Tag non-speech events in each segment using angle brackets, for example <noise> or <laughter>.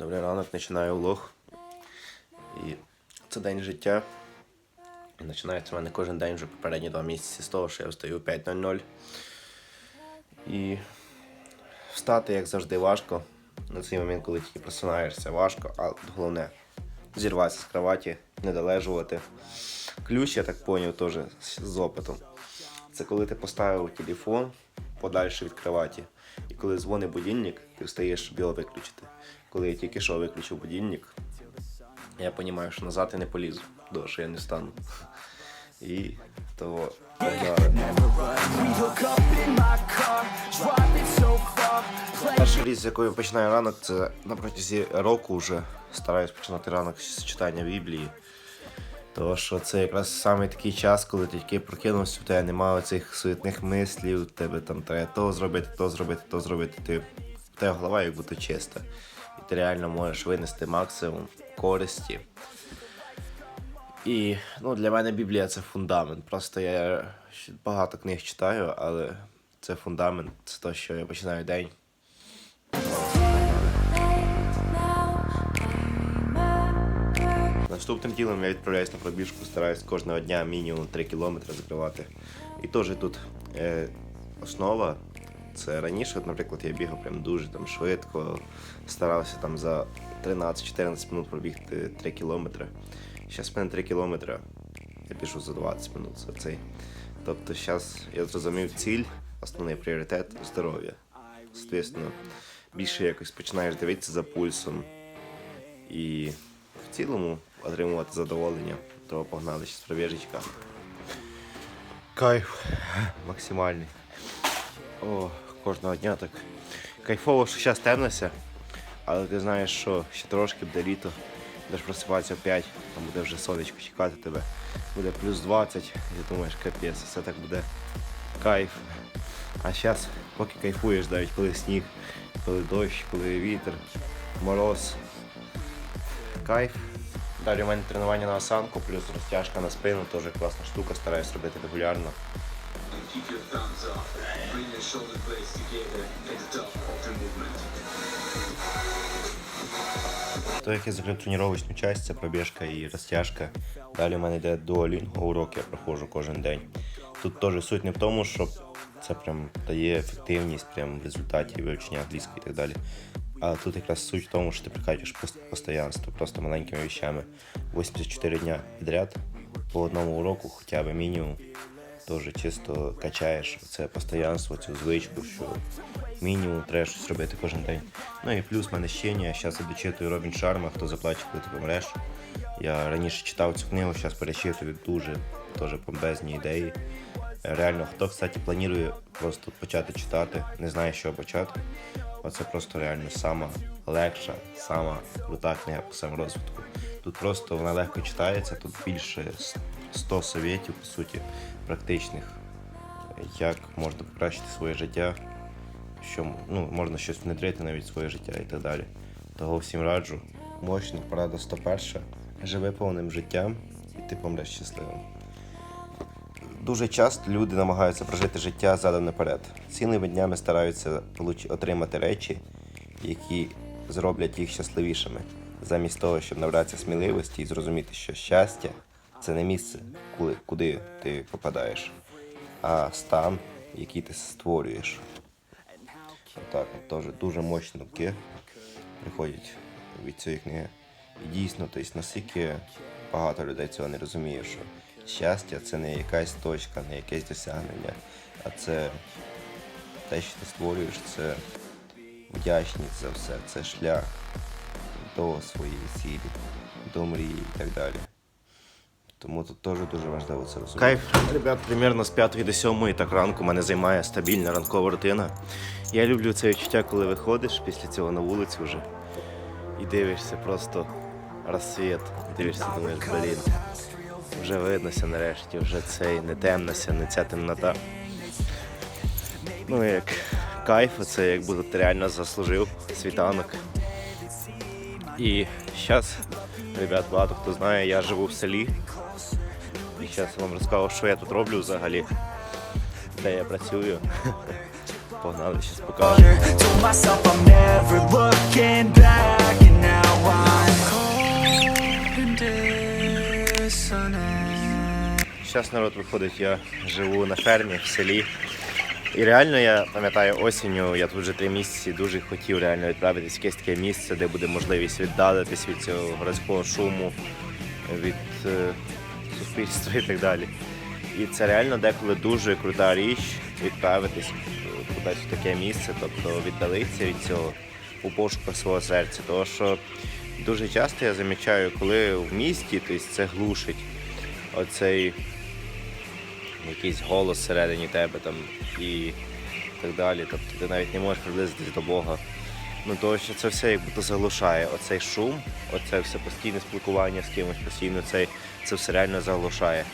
Добрий ранок, починаю влог. І це день життя. І починається в мене кожен день вже попередні два місяці з того, що я встаю о 5.00. І встати, як завжди, важко. На цей момент, коли тільки просинаєшся, важко, а головне зірватися з кроваті, не долежувати. Ключ, я так поняв, теж з опитом. Це коли ти поставив телефон подальше від кроваті. І коли дзвонить будильник, ти встаєш, щоб його виключити. Коли я тільки що виключив будильник, я розумію, що назад я не полізу, що я не встану. І того Перша річ, з якою починаю ранок, це на протязі року вже стараюсь починати ранок з читання Біблії. Тому що це якраз саме такий час, коли ти тільки прокинувся, у тебе немає цих суетних мислів, тебе там треба то зробити, то зробити, то зробити. Ти, в тебе голова як будто чиста. Ти реально можеш винести максимум користі. І ну, для мене Біблія це фундамент. Просто я багато книг читаю, але це фундамент, це те, що я починаю день. Наступним ділом я відправляюсь на пробіжку, стараюсь кожного дня мінімум 3 кілометри закривати. І теж тут е, основа. Це раніше, наприклад, я бігав прям дуже там швидко, старався там за 13-14 минут пробігти 3 кілометри. Зараз в мене 3 кілометри, я біжу за 20 минут за цей. Тобто зараз я зрозумів ціль, основний пріоритет здоров'я. Соответственно, більше якось починаєш дивитися за пульсом, і в цілому отримувати задоволення. То погнали ще з пробіжечка. Кайф максимальний. О, кожного дня так. Кайфово, що зараз темнося, але ти знаєш, що ще трошки буде літо, будеш просипатися 5, там буде вже сонечко чекати тебе. Буде плюс 20, і ти думаєш, капець, все так буде кайф. А зараз, поки кайфуєш, навіть коли сніг, коли дощ, коли вітер, мороз, кайф. Далі у мене тренування на осанку, плюс розтяжка на спину, теж класна штука, стараюсь робити регулярно. Keep your thumbs up. Bring your shoulder blades together. Take the top halter movement. То, як тренувальну часть, це пробіжка і розтяжка. Далі у мене йде дуалінго урок, я проходжу кожен день. Тут теж суть не в тому, що це прям дає ефективність прям в результаті вивчення англійської і так далі. А тут якраз суть в тому, що ти прикачуєш постоянство, просто маленькими вещами. 84 дня підряд по одному уроку, хоча б мінімум. Теж чисто качаєш це постоянство, цю звичку, що мінімум треба щось робити кожен день. Ну і плюс в мене ще ні, зараз я дочитую Робін Шарма, хто заплаче, коли ти помреш. Я раніше читав цю книгу, зараз перечитую дуже теж бомбезні ідеї. Реально, хто, кстати, планує просто почати читати, не знає, що почати. Оце просто реально сама легша, сама крута книга по саморозвитку. Тут просто вона легко читається, тут більше 100 совєтів, по суті, практичних, як можна покращити своє життя, що ну, можна щось внедрити навіть в своє життя і так далі. Того всім раджу. Мощник, порада 101. Живи повним життям і ти помреш щасливим. Дуже часто люди намагаються прожити життя задом наперед. Цілими днями стараються отримати речі, які зроблять їх щасливішими, замість того, щоб набратися сміливості і зрозуміти, що щастя це не місце, куди, куди ти попадаєш, а стан, який ти створюєш. Отак, от теж дуже мощні думки приходять від цієї книги. І дійсно, тобто, наскільки багато людей цього не розуміє, що щастя це не якась точка, не якесь досягнення, а це те, що ти створюєш, це вдячність за все, це шлях до своєї цілі, до мрії і так далі. Тому тут теж дуже важливо це розуміти. Кайф, ребят, примерно з 5 до 7 так ранку мене займає стабільна ранкова рутина. Я люблю це відчуття, коли виходиш після цього на вулицю вже і дивишся просто розсвіт. Дивишся, думаєш, блін. Вже виднося нарешті, вже цей не темнося, не ця темнота. Ну як кайф, це як будто ти реально заслужив світанок. І зараз, ребят, багато хто знає, я живу в селі зараз вам розказав, що я тут роблю взагалі, де я працюю. Погнали, зараз покажу. Зараз народ виходить, я живу на фермі в селі. І реально я пам'ятаю осінню, я тут вже три місяці дуже хотів реально відправитись в якесь таке місце, де буде можливість віддалитись від цього городського шуму, від е, суспільства і так далі. І це реально деколи дуже крута річ відправитись кудись в таке місце, тобто віддалитися від цього у пошуках свого серця. Тому що дуже часто я замічаю, коли в місті тобто це глушить оцей якийсь голос всередині тебе там і так далі. Тобто ти навіть не можеш приблизитись до Бога. Ну тому що це все як будто заглушає. Оцей шум, оце все постійне спілкування з кимось, постійно цей, це все реально заглушає.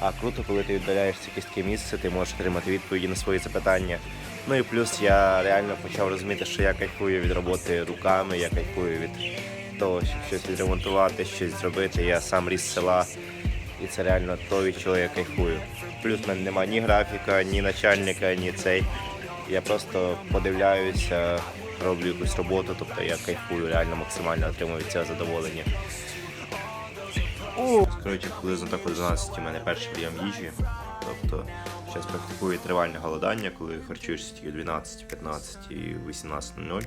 А круто, коли ти віддаляєшся якесь таке місце, ти можеш отримати відповіді на свої запитання. Ну і плюс я реально почав розуміти, що я кайфую від роботи руками, я кайфую від того, щоб щось відремонтувати, щось зробити. Я сам ріс села, і це реально то, від чого я кайфую. Плюс в мене немає ні графіка, ні начальника, ні цей. Я просто подивляюся, роблю якусь роботу, тобто я кайфую, реально максимально отримую від цього задоволення. Коротше, приблизно так о 12 у мене перший прийом їжі. Тобто зараз практикую тривальне голодання, коли харчуєшся тільки 12, 15 і 18.00.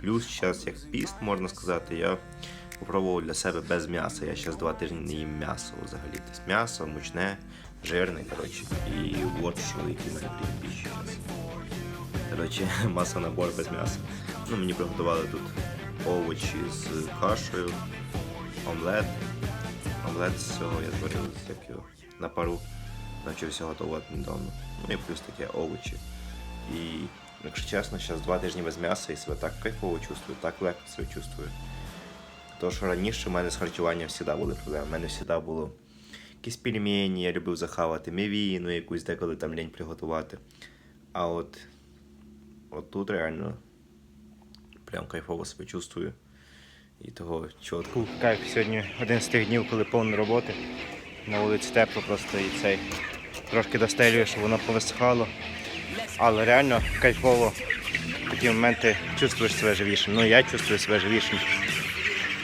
Плюс зараз як піст, можна сказати, я попробував для себе без м'яса. Я зараз два тижні не їм м'ясо взагалі. Тобто м'ясо, мучне, жирне, коротше, і що який мене прийом їжі. Коротше, <laughs> маса набор без м'яса. Ну, мені приготували тут овочі з кашею, омлет. Омлет з цього я творив як його, на пару. Навчився готувати недавно. Ну і плюс таке овочі. І, якщо чесно, зараз два тижні без м'яса і себе так кайфово чувствую, так легко себе чувствую. Тому що раніше в мене з харчуванням завжди були проблеми. У мене завжди було якісь пельмені, я любив захавати мівіну, якусь деколи там лінь приготувати. А от, от тут реально прям кайфово себе чувствую. І того чітко. Кайф сьогодні один з тих днів, коли повно роботи. На вулиці тепло просто і цей трошки достелює, щоб воно повисихало. Але реально кайфово в такі моменти чувствуєш себе живішим. Ну я чувствую себе живішим.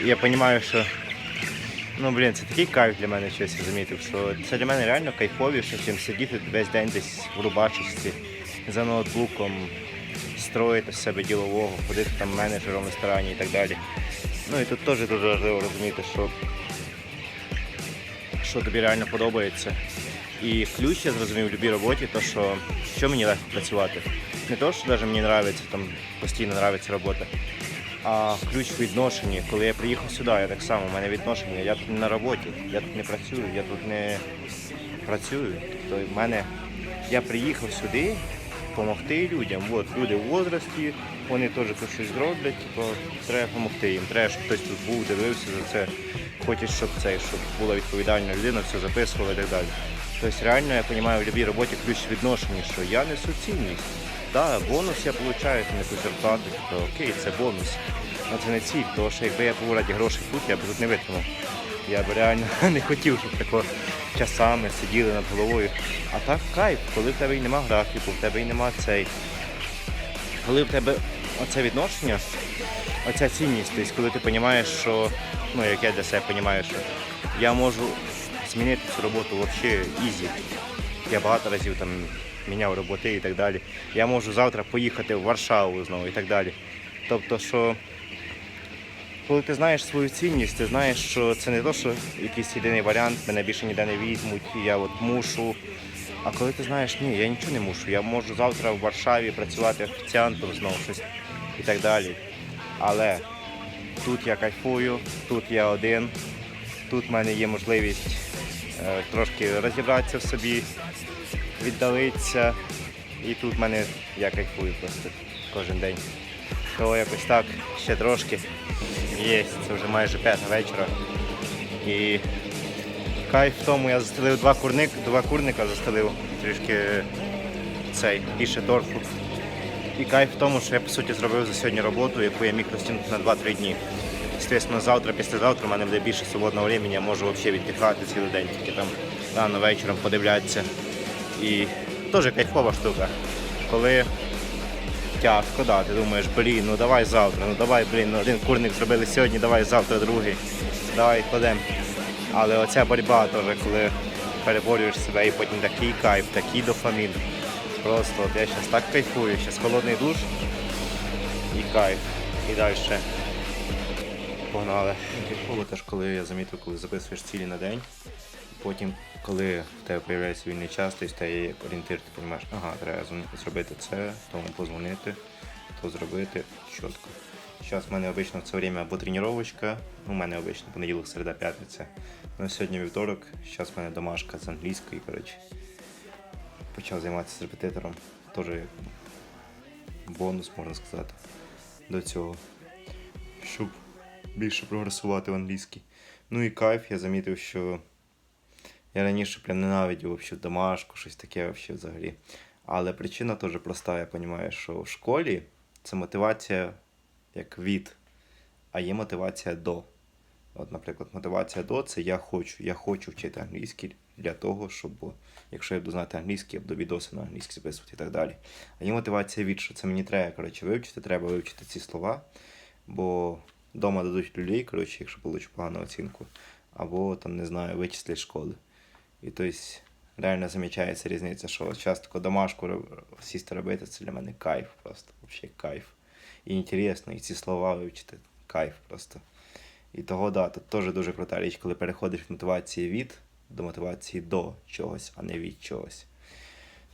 І я розумію, що ну блін, це такий кайф для мене щось я замітив, що це для мене реально кайфовіше, ніж сидіти весь день десь в рубашечці за ноутбуком, строїти з себе ділового, ходити там менеджером в ресторані і так далі. Ну і тут теж дуже важливо розуміти, що, що тобі реально подобається. І ключ я зрозумів в будь-якій роботі, то що, що мені легко працювати. Не то, що навіть мені подобається, там постійно подобається робота, а ключ в відношенні. Коли я приїхав сюди, я так само, у мене відношення, я тут не на роботі, я тут не працюю, я тут не працюю. Тобто в мене я приїхав сюди допомогти людям. От люди в возрасті, вони теж тут щось зроблять, типу, треба допомогти їм. Треба, щоб хтось тут був, дивився за це. Хочуть, щоб це, щоб була відповідальна людина, все записувала і так далі. Тобто реально я розумію в будь-якій роботі ключ відношення, що я несу цінність. Так, бонус я отримую на якусь зарплату, типу, окей, це бонус. Але це не ціль, тому що якби я був раді грошей тут, я б тут не витримав. Я б реально <laughs> не хотів, щоб тако часами сиділи над головою. А так кайф, коли в тебе і нема графіку, в тебе і нема цей. Коли в тебе оце відношення, оця цінність, тобто коли ти розумієш, що, ну як я для себе розумію, що я можу змінити цю роботу взагалі ізі. Я багато разів там міняв роботи і так далі. Я можу завтра поїхати в Варшаву знову і так далі. Тобто, що коли ти знаєш свою цінність, ти знаєш, що це не то, що якийсь єдиний варіант, мене більше ніде не візьмуть, я от мушу. А коли ти знаєш, ні, я нічого не мушу, я можу завтра в Варшаві працювати офіціантом знову щось і так далі. Але тут я кайфую, тут я один, тут в мене є можливість е, трошки розібратися в собі, віддалитися. І тут в мене я кайфую просто кожен день. То якось так, ще трошки. Є, це вже майже п'ята вечора. І кайф в тому, я застелив два курник, два курника застелив, трішки цей, більше торфу. І кайф в тому, що я по суті зробив за сьогодні роботу, яку я міг розтягнути на 2-3 дні. Звісно, завтра, післязавтра в мене буде більше свободного времени, я можу взагалі віддихати цілий день, тільки там рано вечором подивлятися. І теж кайфова штука. Коли тяжко, да, ти думаєш, блін, ну давай завтра, ну давай, блін, ну один курник зробили сьогодні, давай завтра другий, давай кладемо. Але оця боротьба теж, коли переборюєш себе і потім такий кайф, такий дофамін. Просто от я зараз так кайфую, зараз холодний душ і кайф. І далі. Погнали. Кайфово теж, коли я замітив, коли записуєш цілі на день. Потім, коли в тебе з'являється вільний час, то стає як орієнтир, ти розумієш, ага, треба зробити це, тому позвонити, то зробити чітко. Зараз в мене обично в це время або тренувачка, ну, у мене обично понеділок, середа, п'ятниця. Ну, сьогодні вівторок, зараз в мене домашка з англійської, коротше. Почав займатися з репетитором. Теж бонус, можна сказати, до цього. Щоб більше прогресувати в англійській. Ну і кайф, я замітив, що я раніше прям ненавидів вообще домашку, щось таке вообще взагалі. Але причина теж проста, я розумію, що в школі це мотивація як від, а є мотивація до. От, наприклад, мотивація до це я хочу. Я хочу вчити англійський для того, щоб, якщо я буду знати англійський, я буду відоси на англійській записувати і так далі. А є мотивація від, що це мені треба коротше, вивчити, треба вивчити ці слова, бо вдома дадуть людей, коротше, якщо получу погану оцінку, або там, не знаю, вичислять школи. І тобто реально замічається різниця, що часто домашку сісти робити, це для мене кайф просто, взагалі кайф. І інтересно, і ці слова вивчити, кайф просто. І того, да, тут теж дуже крута річ, коли переходиш від мотивації від до мотивації до чогось, а не від чогось.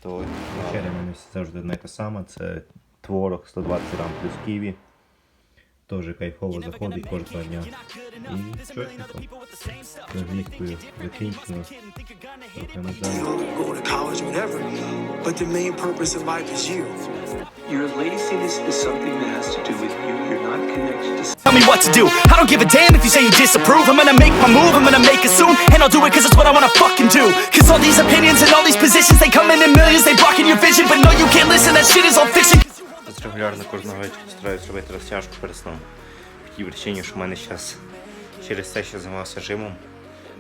То вечеря мене завжди одна й та сама, це творог 120 грам плюс ківі. Теж кайфово заходить кожного дня. І чотненько. З англійською закінчено. Трохи назад. go to college, whatever. But the main purpose in life is you. Your laziness is something that has to do with you. You're not connected to Tell me what to do. I don't give a damn if you say you disapprove. I'm gonna make my move, I'm gonna make it soon. And I'll do it cause it's what I wanna fucking do. Cause all these opinions and all these positions, they come in in millions, they blocking your vision. But no, you can't listen, that shit is all fiction. Регулярно кожного вечора стараюсь робити розтяжку перед сном. По тій причині, що в мене зараз через те, що займався жимом,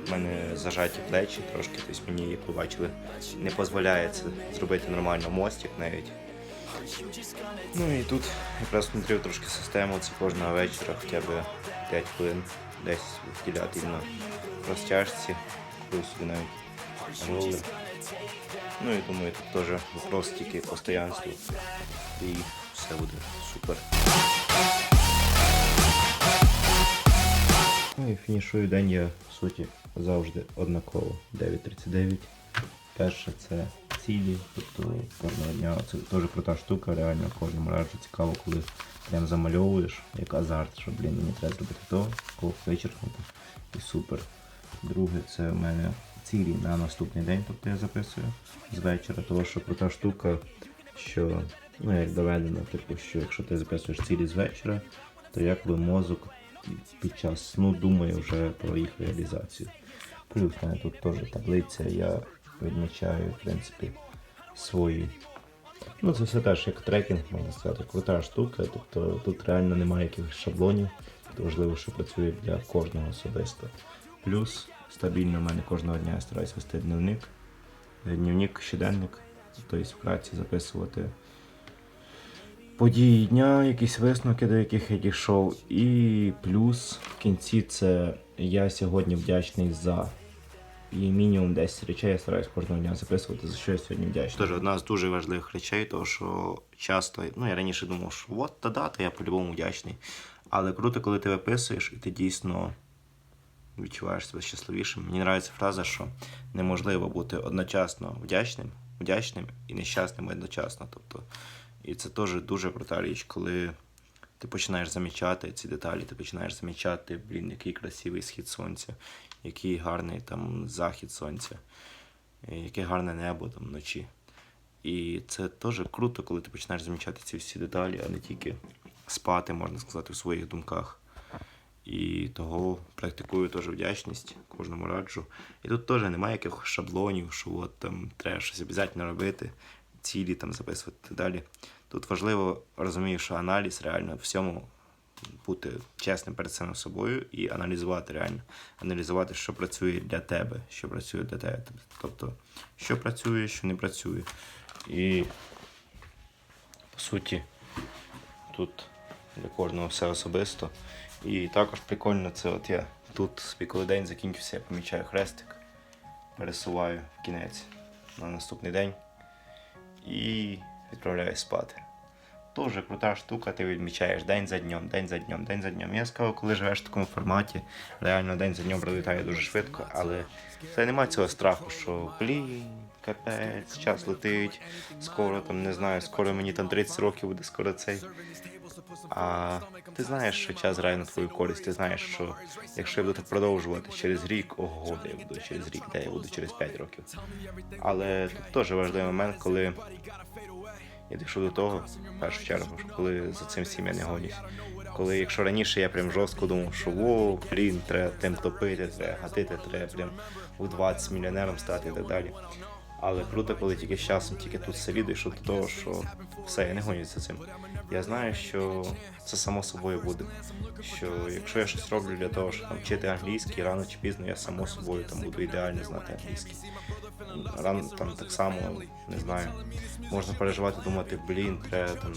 в мене зажаті плечі трошки, тобто мені, як ви бачили, не дозволяє це зробити нормально мостик навіть. Ну і тут якраз внутрів трошки систему, це кожного вечора хоча б 5 хвилин десь виділяти на розтяжці, плюс навіть ролер. Ну і думаю, тут теж вопрос тільки постоянства все буде супер. Ну і фінішую день я в суті завжди однаково 9.39. Перше це цілі, тобто кожного дня це теж крута штука, реально кожному раджу цікаво, коли прям замальовуєш, як азарт, що блін, мені треба зробити то, кого вичеркнути. І супер. Друге, це в мене цілі на наступний день, тобто я записую з вечора, тому що крута штука, що ну як доведено, типу, що якщо ти записуєш цілі з вечора, то якби мозок під час сну думає вже про їх реалізацію. Плюс в мене тут теж таблиця, я відмічаю, в принципі, свої. Ну, це все теж як трекінг, можна сказати, крута штука. Тобто тут реально немає якихось шаблонів. Тут важливо, що працює для кожного особисто. Плюс стабільно в мене кожного дня я стараюся вести дневник. Дневник, щоденник, тобто вкратці записувати події дня, якісь висновки, до яких я дійшов. І плюс в кінці це я сьогодні вдячний за. І мінімум 10 речей я стараюсь кожного дня записувати, за що я сьогодні вдячний. Тож одна з дуже важливих речей, тому що часто, ну я раніше думав, що от та дата, я по-любому вдячний. Але круто, коли ти виписуєш, і ти дійсно відчуваєш себе щасливішим. Мені подобається фраза, що неможливо бути одночасно вдячним, вдячним і нещасним одночасно. Тобто, і це теж дуже крута річ, коли ти починаєш замічати ці деталі, ти починаєш замічати, блін, який красивий схід сонця, який гарний там захід сонця, яке гарне небо там вночі. І це теж круто, коли ти починаєш замічати ці всі деталі, а не тільки спати, можна сказати, в своїх думках. І того практикую теж вдячність, кожному раджу. І тут теж немає якихось шаблонів, що от там треба щось обов'язково робити, цілі там записувати далі. Тут важливо розумію, що аналіз реально всьому бути чесним перед самим собою і аналізувати реально. Аналізувати, що працює для тебе, що працює для тебе. Тобто, що працює, що не працює. І по суті, тут для кожного все особисто. І також прикольно це от я тут свій коли день закінчився, я помічаю хрестик. пересуваю в кінець на наступний день і відправляюсь спати. Дуже крута штука, ти відмічаєш день за днем, день за днем, день за днем. Я сказав, коли живеш в такому форматі, реально день за днем пролітає дуже швидко, але це немає цього страху, що блін, капець, час летить, скоро там не знаю, скоро мені там 30 років буде, скоро цей. А ти знаєш, що час грає на твою користь. Ти знаєш, що якщо я буду так продовжувати через рік, ого, де я буду через рік, де я буду через 5 років. Але тут теж важливий момент, коли я дійшов до того, в першу чергу, що коли за цим всім я не гонюсь. Коли якщо раніше я прям жорстко думав, що о, блін, треба тим топити, треба гатити, треба прям у 20 мільйонером стати і так далі. Але круто, коли тільки з часом, тільки тут в селі дійшов до того, що все, я не гонюсь за цим. Я знаю, що це само собою буде. Що якщо я щось роблю для того, щоб там вчити англійський, рано чи пізно я само собою там буду ідеально знати англійський. Рано там так само, не знаю, можна переживати, думати, блін, треба там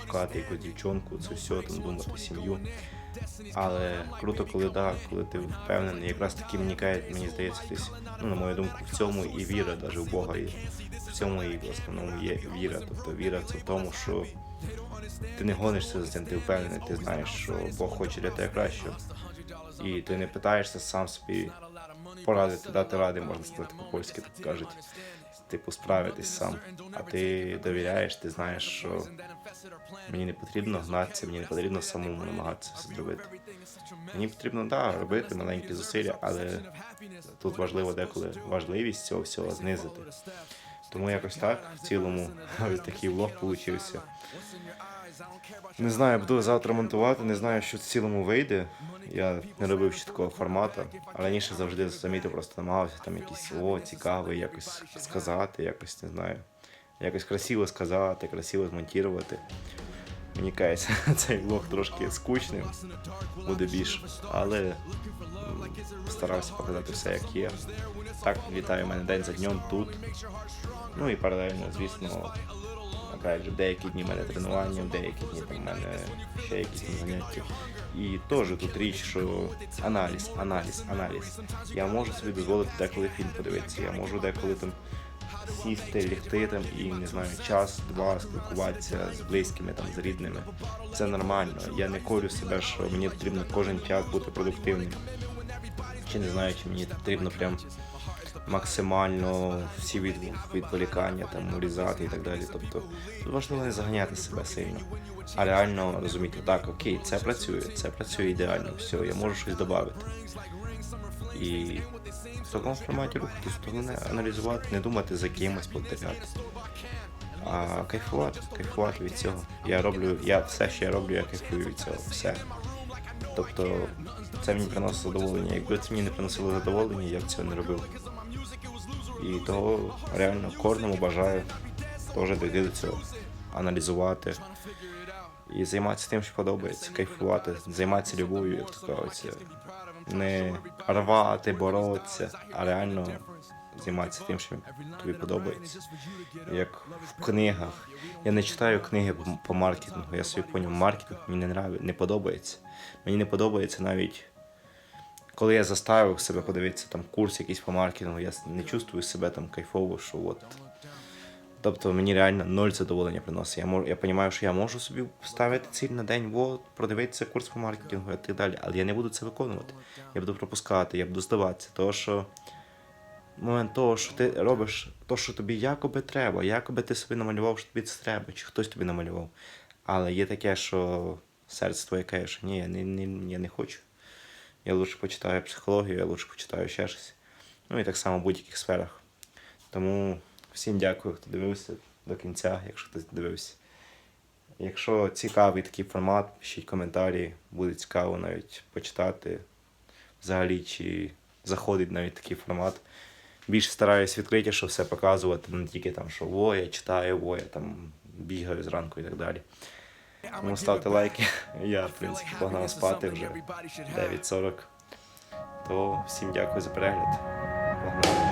шукати якусь дівчонку, це все, там думати сім'ю. Але круто, коли да, коли ти впевнений, якраз таки вникає, мені здається, десь, ну, на мою думку, в цьому і віра, навіть в Бога, і в цьому і в основному є віра. Тобто віра це в тому, що ти не гонишся за цим, ти впевнений, ти знаєш, що Бог хоче для тебе кращого. І ти не питаєшся сам собі порадити, дати ради, можна сказати, по-польськи так кажуть. Типу, справитись сам. А ти довіряєш, ти знаєш, що мені не потрібно гнатися, мені не потрібно самому намагатися все зробити. Мені потрібно, да, робити маленькі зусилля, але тут важливо деколи важливість цього всього знизити. Тому якось так в цілому <laughs> такий влог получився. Не знаю, буду завтра монтувати, не знаю, що в цілому вийде. Я не робив ще такого формату. Раніше завжди замітив, просто намагався там якийсь о, цікавий, якось сказати, якось не знаю. Якось красиво сказати, красиво змонтувати. Мені кається, <laughs> цей влог трошки скучним, буде більше, але м, старався показати все як є. Так, вітаю мене день за днем тут. Ну і паралельно, звісно, опять же, деякі дні в мене тренування, деякі дні там в мене ще якісь заняття. І теж тут річ, що аналіз, аналіз, аналіз. Я можу собі дозволити деколи фільм подивитися, я можу деколи там сісти, лягти там і не знаю, час-два спілкуватися з близькими, там, з рідними. Це нормально. Я не корю себе, що мені потрібно кожен час бути продуктивним. Чи не знаю, чи мені потрібно прям максимально всі від, відволікання там урізати і так далі. Тобто тут важливо не заганяти себе сильно, а реально розуміти, так, окей, це працює, це працює ідеально, все, я можу щось додати. І в такому форматі рухатись, то не аналізувати, не думати за кимось повторяти. А кайфувати, кайфувати від цього. Я роблю, я все, що я роблю, я кайфую від цього. Все. Тобто це мені приносить задоволення. Якби це мені не приносило задоволення, я б цього не робив. І того реально кожному бажаю теж до цього, аналізувати і займатися тим, що подобається, кайфувати, займатися любов'ю, як то кажеться. Не рвати, боротися, а реально займатися тим, що тобі подобається. Як в книгах. Я не читаю книги по, маркетингу. Я собі поняв, маркетинг мені не не подобається. Мені не подобається навіть коли я заставив себе подивитися там курс якийсь по маркетингу, я не чувствую себе там кайфово, що от. Тобто мені реально ноль задоволення приносить. Я можу, я розумію, що я можу собі ставити ціль на день, от, продивитися курс по маркетингу і так далі, але я не буду це виконувати. Я буду пропускати, я буду здаватися. Того, що момент того, що ти робиш то, що тобі якоби треба, якоби ти собі намалював, що тобі це треба, чи хтось тобі намалював. Але є таке, що серце твоє каже, що ні, я не, не, я не хочу. Я лучше почитаю психологію, я лучше почитаю ще щось. Ну і так само в будь-яких сферах. Тому всім дякую, хто дивився до кінця, якщо хтось дивився. Якщо цікавий такий формат, пишіть коментарі, буде цікаво навіть почитати взагалі, чи заходить навіть такий формат. Більше стараюсь відкритіше все показувати, не тільки там, що о, я читаю, о, я там бігаю зранку і так далі. Тому ставте лайки. Я, в принципі, погнав спати вже 9.40. То всім дякую за перегляд. Погнали.